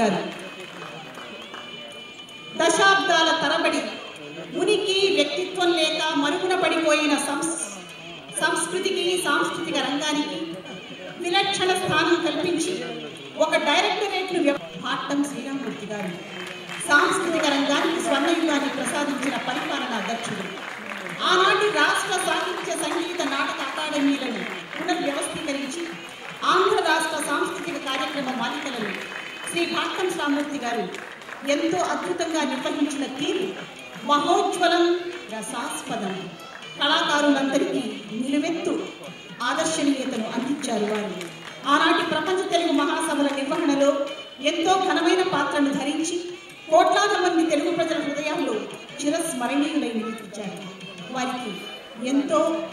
గారు. దశాబ్దాల తరబడి ఉనికి వ్యక్తిత్వం లేక మరుగున పడిపోయిన సంస్ సంస్కృతికి సాంస్కృతిక రంగానికి విలక్షణ స్థానం కల్పించి ఒక డైరెక్టరేట్ను భాట్టం శ్రీరామూర్తి గారు. సాంస్కృతిక రంగానికి స్వర్ణయుగాన్ని ప్రసాదించిన పరిపాలనా అధ్యక్షుడు. ఆనాటి రాష్ట్ర సాహిత్య సంగీత నాటక అకాడమీలను పునర్వ్యవస్థీకరించి ఆంధ్ర రాష్ట్ర సాంస్కృతిక కార్యక్రమ మాలికలను శ్రీ భాట్టం శ్రామూర్తి గారు ఎంతో అద్భుతంగా నిర్వహించిన తీరు మహోజ్వలం రసాస్పదం. కళాకారులందరికీ నిలువెత్తు ఆదర్శనీయతను అందించారు వారు. ఆనాటి ప్రపంచ తెలుగు మహాసభల నిర్వహణలో ఎంతో ఘనమైన పాత్రను ధరించి కోట్లాది మంది తెలుగు ప్రజల హృదయాల్లో చిరస్మరణీయులై నిలిపించారు. వారికి ఎంతో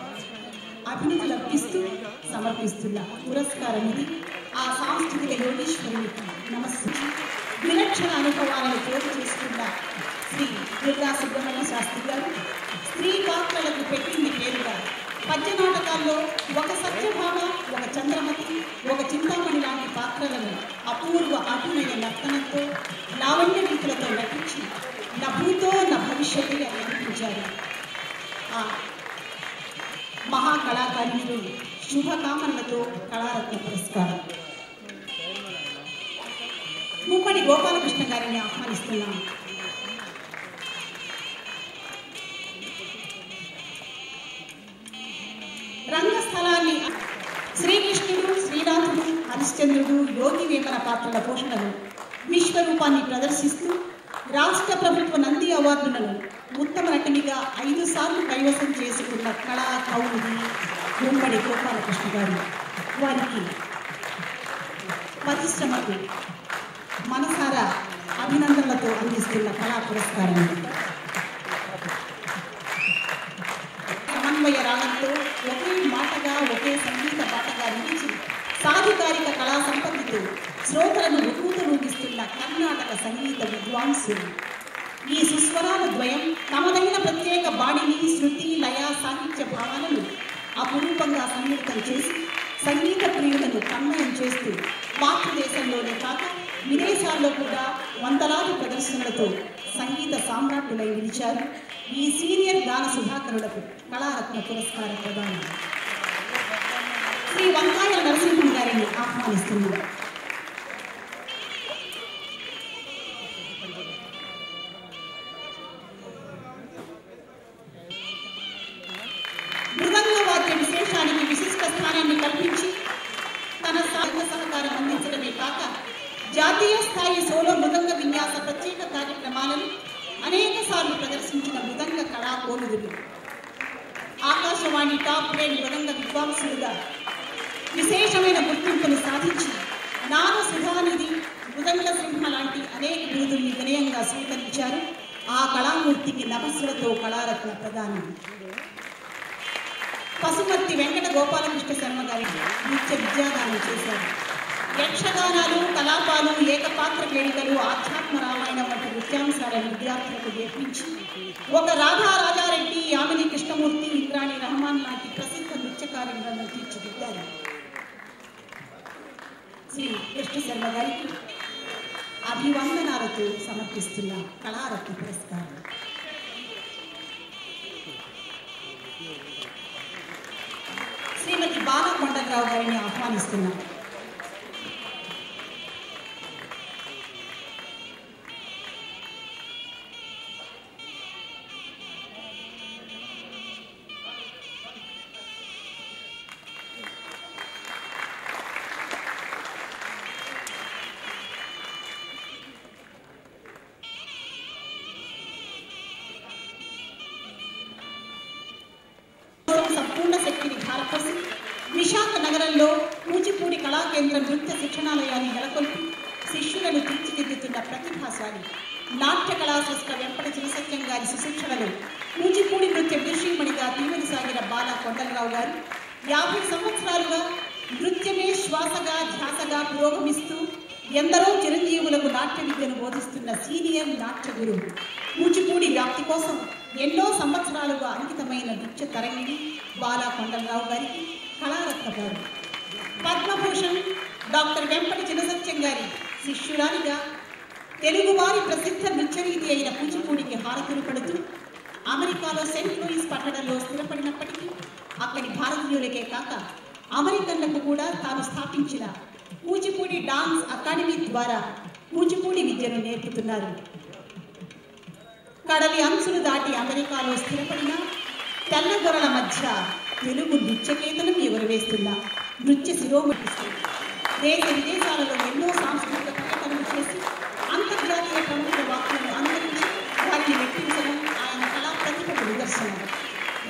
అభివృద్ధి లభిస్తూ సమర్పిస్తున్న పురస్కారం ఇది ఆ సాంస్కృతిక యోగేశ్వరునికి నమస్తే. విలక్షణ అనుభవాలను పోటు చేసుకున్న శ్రీ దుర్గా సుబ్రహ్మణ్య శాస్త్రి గారు స్త్రీ పాత్రలకు పెట్టింది పేరుగా పద్య నాటకాల్లో ఒక సత్యభామ ఒక చంద్రమతి ఒక చింతామణి లాంటి పాత్రలను అపూర్వ అభినయ నర్తనంతో లావణ్య రీతులతో నటించి నభూతో నా భవిష్యత్తు అని ఆ మహాకళాకారులు శుభకామనలతో కళారత్న పురస్కారం. ముమ్మడి గోపాలకృష్ణ గారిని ఆహ్వానిస్తున్నాం. రంగస్థలాన్ని శ్రీకృష్ణుడు శ్రీనాథుడు హరిశ్చంద్రుడు యోగి వేమన పాత్రల పోషణలు విశ్వరూపాన్ని ప్రదర్శిస్తూ రాష్ట్ర ప్రభుత్వ నంది అవార్డులను ఉత్తమ నటునిగా ఐదు సార్లు కైవసం చేసుకున్న కళా కౌముది గుమ్మడి గోపాలకృష్ణ గారు. వారికి పరిశ్రమకు మనసారా అభినందనలతో అందిస్తున్న కళా పురస్కారం ఇది. సమన్వయ రాగంతో ఒకే మాటగా ఒకే సంగీత పాటగా నిలిచి సాధికారిక కళా సంపత్తితో శ్రోతలను రూపిస్తున్న కర్ణాటక సంగీత విద్వాంసులు ఈ సుస్వరాల ద్వయం తమదైన ప్రత్యేక బాణిని శృతి లయ సాహిత్య భావాలను అపురూపంగా సంగీతం చేసి సంగీత ప్రియులను కన్వయం చేస్తూ భారతదేశంలోనే కాక విదేశాల్లో కూడా వందలాది ప్రదర్శనలతో సంగీత సామ్రాట్టులై నిలిచారు. ఈ సీనియర్ గాన సుధాకరులకు కళారత్న పురస్కార ప్రదానం. శ్రీ వంకాయ నరసింహం గారిని ఆహ్వానిస్తున్నారు మృదంగ వాద్య విశేషానికి విశిష్ట స్థానాన్ని కల్పించి తన సాధన సహకారం అందించడమే కాక జాతీయ స్థాయి సోలో మృదంగ విన్యాస ప్రత్యేక కార్యక్రమాలను అనేక సార్లు ప్రదర్శించిన మృదంగ కళా కోలుదులు ఆకాశవాణి టాప్ గ్రేడ్ మృదంగ విద్వాంసులుగా విశేషమైన గుర్తింపును సాధించి నాన సుధానిధి మృదంగ సింహ లాంటి అనేక బిరుదుల్ని వినయంగా స్వీకరించారు. ఆ కళామూర్తికి నమస్సులతో కళారత్న ప్రదానం. పశుమర్తి వెంకట గోపాలకృష్ణ శర్మ గారి నృత్య విద్యాదానం చేశారు. యక్షగానాలు నృత్యాంశాలను విద్యార్థులకు నేర్పించి ఒక రాధా రాజారెడ్డి యామిని కృష్ణమూర్తి ఇంద్రాణి రహమాన్ లాంటి ప్రసిద్ధ నృత్యకారులను తీర్చిదిద్దారు. శ్రీ కృష్ణ శర్మ గారికి అభివందనాలతో సమర్పిస్తున్న కళారత్న పురస్కారం. శ్రీమతి బాలకొండరావు గారిని ఆహ్వానిస్తున్నాం. శక్తిని విశాఖ నగరంలో కూచిపూడి కళా కేంద్ర నృత్య శిక్షణాలయాన్ని నెలకొల్పి శిష్యులను తీర్చిదిద్దుతున్న ప్రతిభాశాలి నాట్య కళాశాస్త్ర వెంపటి చిరసత్యం గారి సుశిక్షణలో కూచిపూడి నృత్య విదుషీమణిగా తీవని సాగిన బాల కొండలరావు గారు యాభై సంవత్సరాలుగా నృత్యమే శ్వాసగా ధ్యాసగా పురోగమిస్తూ ఎందరో చిరంజీవులకు నాట్య విద్యను బోధిస్తున్న సీనియర్ నాట్య గురువు. కూచిపూడి వ్యాప్తి కోసం ఎన్నో సంవత్సరాలుగా అంకితమైన నృత్య తరంగిణి బాలా కొండలరావు గారికి కళారత్న గారు పద్మభూషణ్ డాక్టర్ వెంపటి చినసత్యం గారి శిష్యురాలిగా తెలుగువారి ప్రసిద్ధ నృత్యరీతి అయిన కూచిపూడికి హారతులు పడుతూ అమెరికాలో సెయింట్ లూయిస్ పట్టణంలో స్థిరపడినప్పటికీ అక్కడి భారతీయులకే కాక అమెరికన్లకు కూడా తాను స్థాపించిన కూచిపూడి డాన్స్ అకాడమీ ద్వారా కూచిపూడి విద్యను నేర్పుతున్నారు. కడలి అంచులు దాటి అమెరికాలో స్థిరపడిన తెల్లగొరల మధ్య తెలుగు నృత్యకేతనం ఎగురవేస్తున్న నృత్య శిరోమణిస్తుంది దేశ విదేశాలలో ఎన్నో సాంస్కృతిక ప్రకటనలు చేసి అంతర్జాతీయ ప్రముఖ వాక్కులను అందరించి వారిని మెప్పించడం ఆయన కళా ప్రతిభకు నిదర్శనం.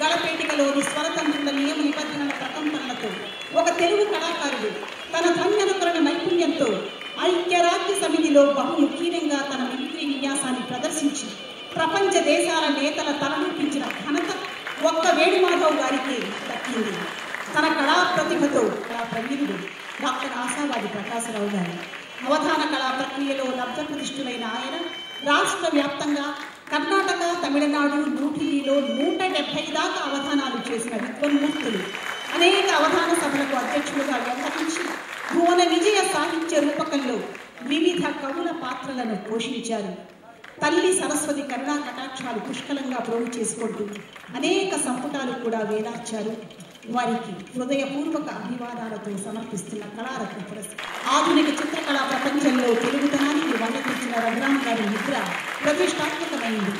గళపేటికలోని స్వరతంత్రుల నియమ నిబంధనల ప్రకంపనలతో ఒక తెలుగు కళాకారుడు తన ధన్యనుకరణ నైపుణ్యంతో ఐక్యరాజ్య సమితిలో బహుముఖ్యంగా తన మిమిక్రీ విన్యాసాన్ని ప్రదర్శించి ప్రపంచ దేశాల నేతల తలనూపించిన ఘనత ఒక్క వేణుమాధవ్ గారికి దక్కింది. తన కళా ప్రతిభతో కళా ప్రవీణుడు డాక్టర్ ఆశావాది ప్రకాశరావు గారు. అవధాన కళా ప్రక్రియలో లబ్ధప్రతిష్ఠులైన ఆయన రాష్ట్ర వ్యాప్తంగా కర్ణాటక తమిళనాడు న్యూఢిల్లీలో నూట డెబ్బై దాకా అవధానాలు చేసిన విద్వన్మూర్తులు. అనేక అవధాన సభలకు అధ్యక్షులుగా వ్యవహరించి భువన విజయ సాహిత్య రూపకంలో వివిధ కవుల పాత్రలను పోషించారు. తల్లి సరస్వతి కరుణా కటాక్షాలు పుష్కలంగా ప్రోగు చేసుకుంటూ అనేక సంపుటాలు కూడా వేలార్చారు. వారికి హృదయపూర్వక అభివాదాలతో సమర్పిస్తున్న కళారత్న పురస్కారం ఆధునిక చిత్రకళా ప్రపంచంలో తెలుగుతనానికి వండతిచ్చిన రఘురామ్ గారి నిద్ర ప్రతిష్టాత్మకమైంది.